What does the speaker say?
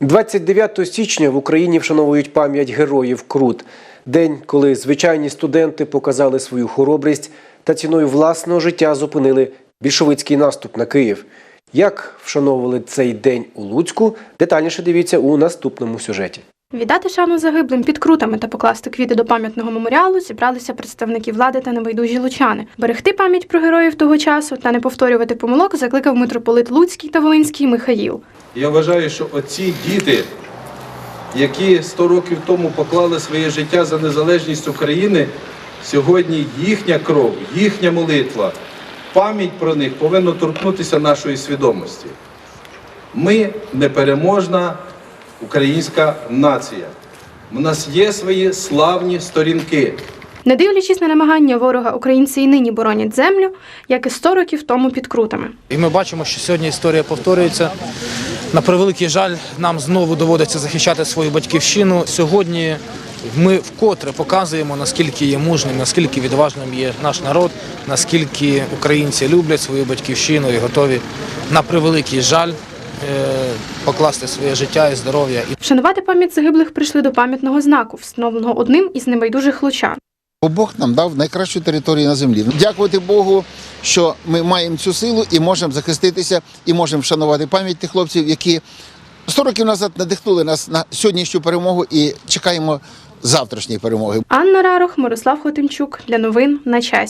29 січня в Україні вшановують пам'ять героїв Крут. День, коли звичайні студенти показали свою хоробрість та ціною власного життя зупинили більшовицький наступ на Київ. Як вшановували цей день у Луцьку, детальніше дивіться у наступному сюжеті. Віддати шану загиблим під крутами та покласти квіти до пам'ятного меморіалу зібралися представники влади та небайдужі лучани. Берегти пам'ять про героїв того часу та не повторювати помилок закликав митрополит Луцький та Волинський Михаїл. Я вважаю, що оці діти, які 100 років тому поклали своє життя за незалежність України, сьогодні їхня кров, їхня молитва, пам'ять про них повинна торкнутися нашої свідомості. Ми непереможна українська нація. У нас є свої славні сторінки. Не дивлячись на намагання ворога, українці і нині боронять землю, як і 100 років тому під крутами. І ми бачимо, що сьогодні історія повторюється. На превеликий жаль, нам знову доводиться захищати свою батьківщину. Сьогодні ми вкотре показуємо, наскільки є мужним, наскільки відважним є наш народ, наскільки українці люблять свою батьківщину і готові на превеликий жаль е, покласти своє життя і здоров'я. Вшанувати пам'ять загиблих прийшли до пам'ятного знаку, встановленого одним із небайдужих лучан. Бо Бог нам дав найкращу територію на землі. Дякувати Богу, що ми маємо цю силу і можемо захиститися, і можемо вшанувати пам'ять тих хлопців, які 100 років назад надихнули нас на сьогоднішню перемогу і чекаємо завтрашньої перемоги. Анна Рарох, Мирослав Хотимчук для новин на часі.